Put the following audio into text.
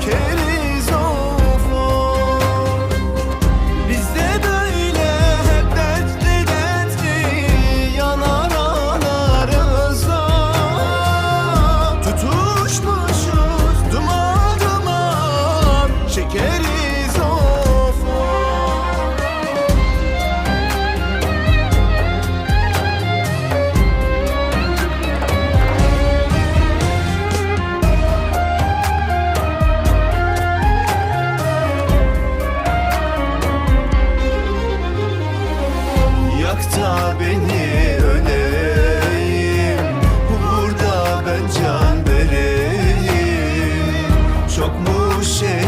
çekeriz of, of. Biz de böyle hep dertli yanar ağlarızla Tutuşmuşuz duman duman şeker da beni Burada ben can vereyim. Çok mu şey